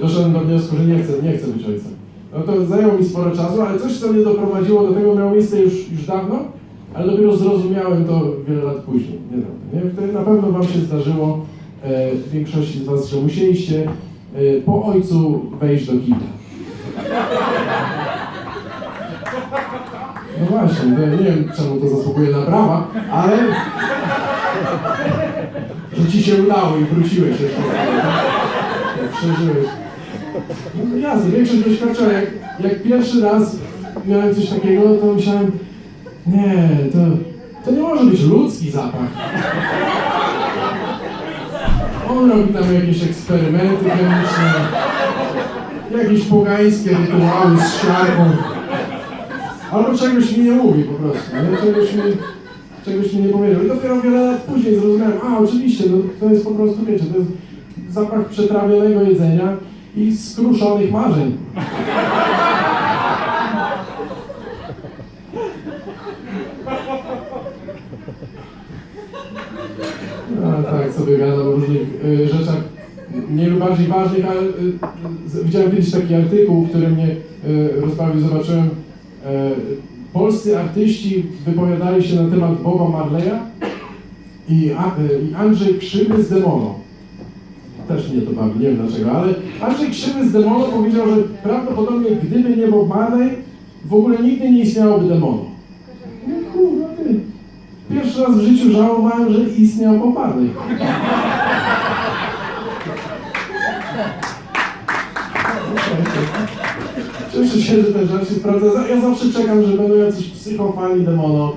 doszedłem do wniosku, że nie chcę, nie chcę być ojcem. No to zajęło mi sporo czasu, ale coś, co mnie doprowadziło do tego, miało miejsce już, już dawno, ale dopiero zrozumiałem to wiele lat później. Nie, no, nie? Wtedy na pewno Wam się zdarzyło, e, większości z Was, że musieliście e, po ojcu wejść do kibla. No właśnie, to nie wiem czemu to zasługuje na brawa, ale że ci się udało i wróciłeś jeszcze. Przeżyłeś. No jasne, większość doświadczenia. Jak, jak pierwszy raz miałem coś takiego, to myślałem, nie, to, to nie może być ludzki zapach. On robi tam jakieś eksperymenty chemiczne, jakieś pogańskie rytuały z siarką. Albo czegoś mi nie mówi po prostu, nie? Czegoś mi, czegoś mi nie powiedział. I dopiero wiele lat później zrozumiałem, a oczywiście, no, to jest po prostu, wiecie, to jest zapach przetrawionego jedzenia i skruszonych marzeń. A, tak, sobie gadam o różnych y, rzeczach nie lub bardziej ważnych, ale y, widziałem kiedyś taki artykuł, który mnie y, rozbawił, zobaczyłem. E, polscy artyści wypowiadali się na temat Boba Marleya i, a, y, i Andrzej Krzywy z Demono. Też mnie to bawi, nie wiem dlaczego, ale Andrzej Krzywy z Demono powiedział, że prawdopodobnie gdyby nie Bob Marley, w ogóle nigdy nie istniałoby Demono. No kurwa ty. Pierwszy raz w życiu żałowałem, że istniał Bob Marley. Cieszę się, że ten żart się sprawdza. Za- Ja zawsze czekam, że będą jacyś psychofani demono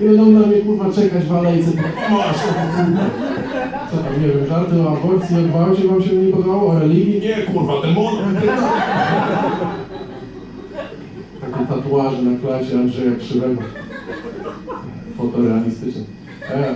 i będą na mnie kurwa czekać w alejce. Masz kurwa. Co tam, nie wiem, żarty o aborcji, o gwałcie wam się nie podobało, o religii? Nie, kurwa, demono. Takie tatuaże na klasie Andrzeja Krzywego. Fotorealistyczne. E,